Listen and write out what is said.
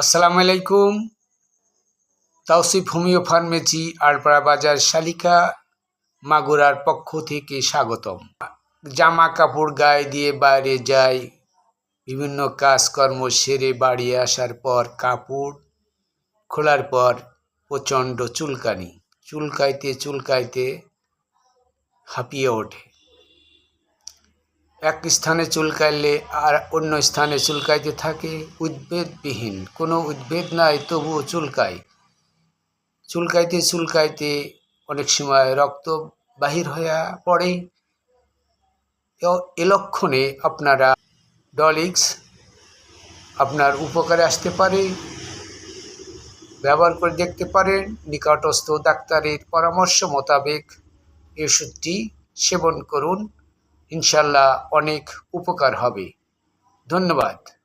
আসসালামু আলাইকুম। Tawsif homeo pharmacy আড়পাড়া বাজার শালিকা মাগুরার পক্ষ থেকে স্বাগতম। জামা কাপড় গায়ে দিয়ে বাইরে যাই, বিভিন্ন কাজকর্ম সেরে বাড়ি আসার পর কাপড় খোলার পর প্রচণ্ড চুলকানি। চুলকাইতে চুলকাইতে হাঁপিয়ে ওঠে। এক স্থানে চুলকাইলে আর অন্য স্থানে চুলকাইতে থাকে উদ্বেদবিহীন। কোনো উদ্বেদ নাই, তবুও চুলকায়। চুলকাইতে চুলকাইতে অনেক সময় রক্ত বাহির হইয়া পড়ে। এ লক্ষণে আপনারা ডলিক্স আপনার উপকারে আসতে পারে, ব্যবহার করে দেখতে পারেন। নিকটস্থ ডাক্তারের পরামর্শ মোতাবেক এই ওষুধটি সেবন করুন। ইনশাল্লাহ অনেক উপকার হবে। ধন্যবাদ।